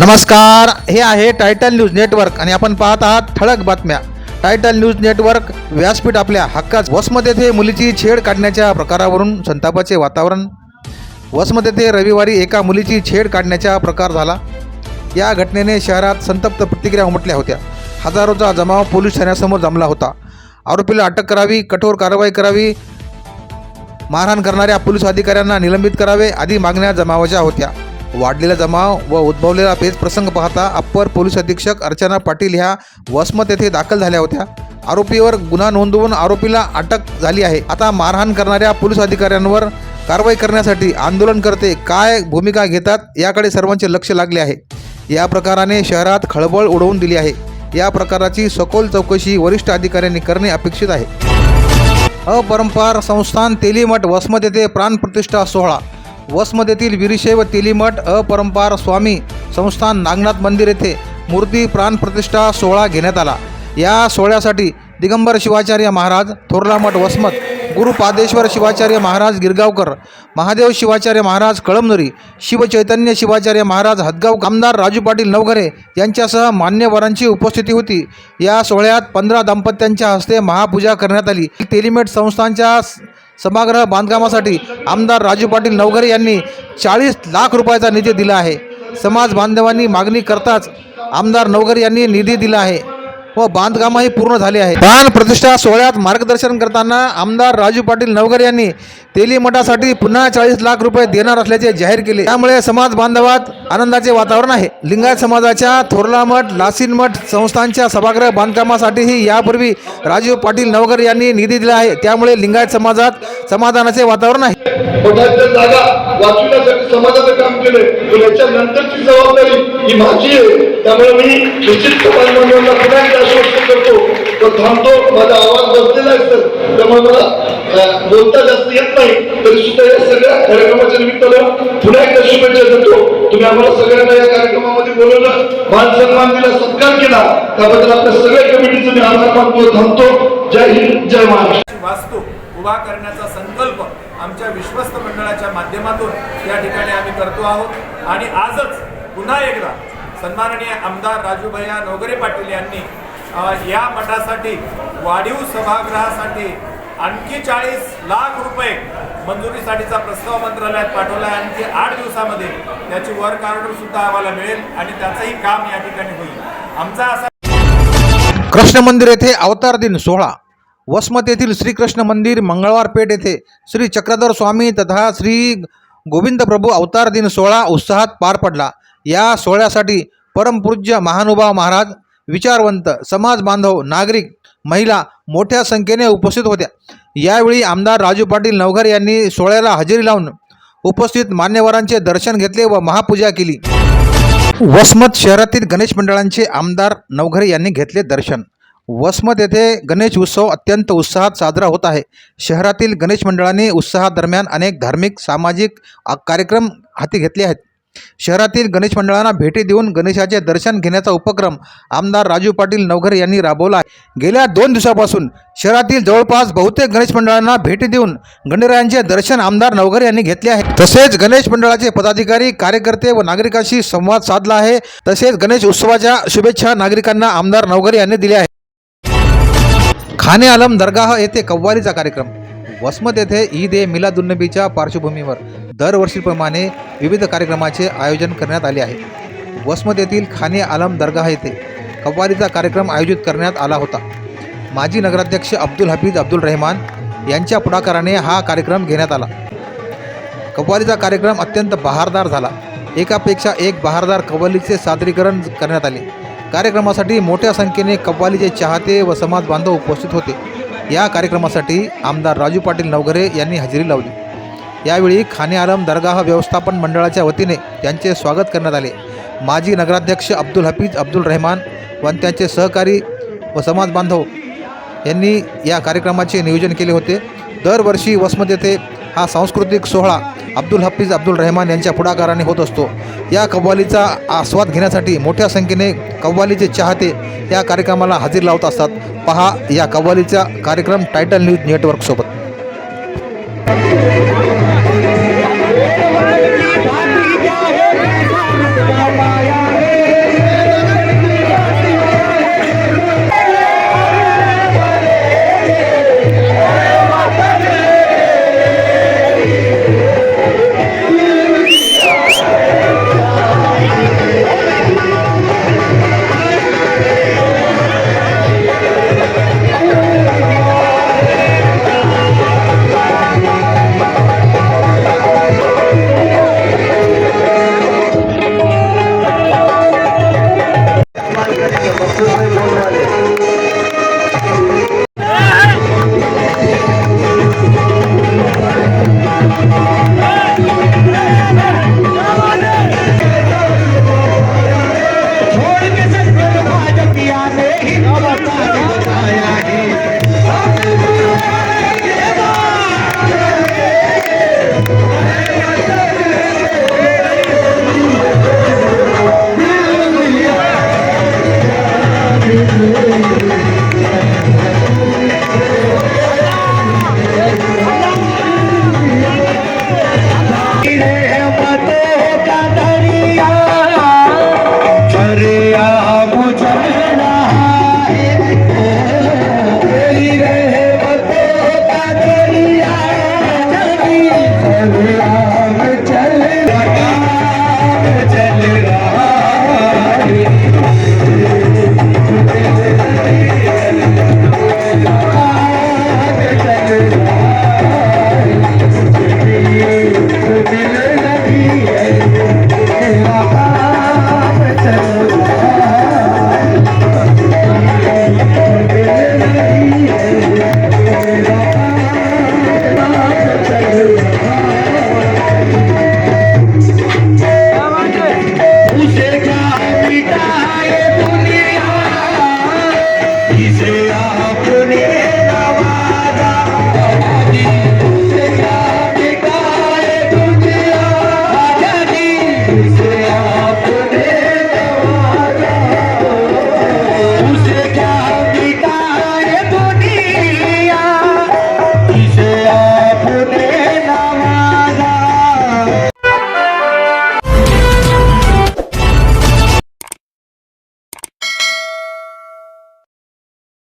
नमस्कार हे आहे टायटल न्यूज नेटवर्क आणि आपण पाहत आहात ठळक बातम्या. टायटल न्यूज नेटवर्क व्यासपीठ आपल्या हक्काच वसमध्ये येथे मुलीची छेड काढण्याच्या प्रकारावरून संतापाचे वातावरण. वसमध्ये येथे रविवारी एका मुलीची छेड काढण्याचा प्रकार झाला. या घटनेने शहरात संतप्त प्रतिक्रिया उमटल्या होत्या. हजारोचा जमाव पोलीस ठाण्यासमोर जमला होता. आरोपीला अटक करावी कठोर कारवाई करावी मारहाण करणाऱ्या पोलीस अधिकाऱ्यांना निलंबित करावे आदी मागण्या जमावाच्या होत्या. वाढलेला जमाव व उद्भवलेला पेच प्रसंग पाहता अप्पर पोलीस अधीक्षक अर्चना पाटील ह्या वसमत येथे दाखल झाल्या होत्या. आरोपीवर गुन्हा नोंदवून आरोपीला अटक झाली आहे. आता मारहाण करणाऱ्या पोलीस अधिकाऱ्यांवर कारवाई करण्यासाठी आंदोलनकर्ते काय भूमिका घेतात याकडे सर्वांचे लक्ष लागले आहे. या प्रकाराने शहरात खळबळ उडवून दिली आहे. या प्रकाराची सखोल चौकशी वरिष्ठ अधिकाऱ्यांनी करणे अपेक्षित आहे. अपरंपार संस्थान तेलीमठ वसमत येथे प्राणप्रतिष्ठा सोहळा. वसमत येथील वीरशैव तेलीमठ अपरंपार स्वामी संस्थान नागनाथ मंदिर येथे मूर्ती प्राणप्रतिष्ठा सोहळा घेण्यात आला. या सोहळ्यासाठी दिगंबर शिवाचार्य महाराज थोरलामठ वसमत गुरुपादेश्वर शिवाचार्य महाराज गिरगावकर महादेव शिवाचार्य महाराज कळमनुरी शिवचैतन्य शिवाचार्य महाराज हदगाव कामदार राजू पाटील नवघरे यांच्यासह मान्यवरांची उपस्थिती होती. या सोहळ्यात पंधरा दाम्पत्यांच्या हस्ते महापूजा करण्यात आली. तेलिमेट संस्थांच्या सभागृह बांधकामासाठी आमदार राजू पाटील नवघरे यांनी चाळीस लाख रुपयाचा निधी दिला आहे. समाज बांधवांनी मागणी करताच आमदार नवघरे यांनी निधी दिला आहे व बांधकामही पूर्ण झाले आहे. प्राण प्रतिष्ठा सोहळ्यात मार्गदर्शन करताना आमदार राजू पाटील नवघरे यांनी तेली मठासाठी पुन्हा चाळीस लाख रुपये देणार असल्याचे जाहीर केले. त्यामुळे समाज बांधवात आनंदाचे वातावरण आहे. लिंगायत समाजाच्या थोरला मठ लासीन मठ संस्थांच्या सभागृह बांधकामासाठीही यापूर्वी राजीव पाटील नवगर यांनी निधी दिला आहे. त्यामुळे लिंगायत समाजात समाधानाचे वातावरण आहे. जागा वाचवण्यासाठी समाजाचं काम केलंय. याच्यानंतरची जबाबदारी ही माझी आहे. त्यामुळे मी निश्चित समाजबांधवांना पुन्हा एकदा आश्वस्त करतो तो थांबतो. माझा आवाज बसलेला आहे सर. त्यामुळे मला बोलता जास्त येत नाही. तरी सुद्धा या सगळ्या कार्यक्रमाच्या निमित्तानं पुन्हा एकदा शुभेच्छा देतो. तुम्ही आम्हाला सगळ्यांना या कार्यक्रमामध्ये बोलवलं. मान सन्मान दिला सत्कार केला. त्याबद्दल आपल्या सगळ्या कमिटीचं मी आभार मानतो थांबतो. जय हिंद जय महाराष्ट्र. वास्तू उभा करण्याचा संकल्प आमच्या विश्वस्त मंडळाच्या माध्यमातून या ठिकाणी आम्ही करतो आहोत. आणि आजच पुन्हा एकदा सन्माननीय आमदार राजूभैया नोगरे पाटील यांनी या मठासाठी वाढीव सभागृहासाठी आणखी चाळीस लाख रुपये मंजुरीसाठीचा प्रस्ताव मंत्रालयात पाठवला आहे आणखी आठ दिवसामध्ये त्याची वर्क ऑर्डर सुद्धा आम्हाला मिळेल आणि त्याचंही काम या ठिकाणी होईल. आमचा असा कृष्ण मंदिर येथे अवतार दिन सोहळा. वसमत येथील श्रीकृष्ण मंदिर मंगळवार पेठ येथे श्री चक्रधर स्वामी तथा श्री गोविंद प्रभू अवतार दिन सोहळा उत्साहात पार पडला. या सोहळ्यासाठी परमपूज्य महानुभाव महाराज विचारवंत समाज बांधव नागरिक महिला मोठ्या संख्येने उपस्थित होत्या. यावेळी आमदार राजू पाटील नवघर यांनी सोहळ्याला हजेरी लावून उपस्थित मान्यवरांचे दर्शन घेतले व महापूजा केली. वसमत शहरातील गणेश मंडळांचे आमदार नवघरे यांनी घेतले दर्शन. वसमत येथे गणेश उत्सव अत्यंत उत्साहात साजरा होत आहे. शहरातील गणेश मंडळांनी उत्साहादरम्यान अनेक धार्मिक सामाजिक कार्यक्रम हाती घेतले आहेत. शहरातील गणेश मंडळांना भेटी देऊन गणेशाचे दर्शन घेण्याचा उपक्रम आमदार राजू पाटील नवघरे यांनी राबवला आहे. गेल्या दोन दिवसापासून शहरातील जवळपास बहुतेक गणेश मंडळांना भेटी देऊन गणरायांचे दर्शन आमदार नवघर यांनी घेतले आहे. तसेच गणेश मंडळाचे पदाधिकारी कार्यकर्ते व नागरिकांशी संवाद साधला आहे. तसेच गणेश उत्सवाच्या शुभेच्छा नागरिकांना आमदार नवघर यांनी दिल्या आहेत. खाने आलम दरगाह येथे कव्वालीचा कार्यक्रम. वसमत येथे ईद ए मिलादुन्नबीच्या पार्श्वभूमीवर दरवर्षीप्रमाणे विविध कार्यक्रमाचे आयोजन करण्यात आले आहे. वसमत येथील खाने आलम दरगाह येथे कव्वालीचा कार्यक्रम आयोजित करण्यात आला होता. माजी नगराध्यक्ष अब्दुल हफीज अब्दुल रहमान यांच्या पुढाकाराने हा कार्यक्रम घेण्यात आला. कव्वालीचा कार्यक्रम अत्यंत बहारदार झाला. एकापेक्षा एक बहारदार कव्वालीचे सादरीकरण करण्यात आले. कार्यक्रमासाठी मोठ्या संख्येने कव्वालीचे चाहते व समाज बांधव उपस्थित होते. या कार्यक्रमासाठी आमदार राजू पाटील नवघरे यांनी हजेरी लावली. यावेळी खाने आलम दरगाह व्यवस्थापन मंडळाच्या वतीने त्यांचे स्वागत करण्यात आले. माजी नगराध्यक्ष अब्दुल हफीज अब्दुल रहमान व त्यांचे सहकारी व समाज बांधव यांनी या कार्यक्रमाचे नियोजन केले होते. दरवर्षी वसमत येथे हा सांस्कृतिक सोहळा अब्दुल हफीज अब्दुल रहमान यांच्या पुढाकाराने होत असतो. या कव्वालीचा आस्वाद घेण्यासाठी मोठ्या संख्येने कव्वालीचे चाहते या कार्यक्रमाला हजेरी लावत असतात पहा या कव्वालीचा कार्यक्रम टायटल न्यूज नेटवर्कसोबत Yeah, yeah, yeah.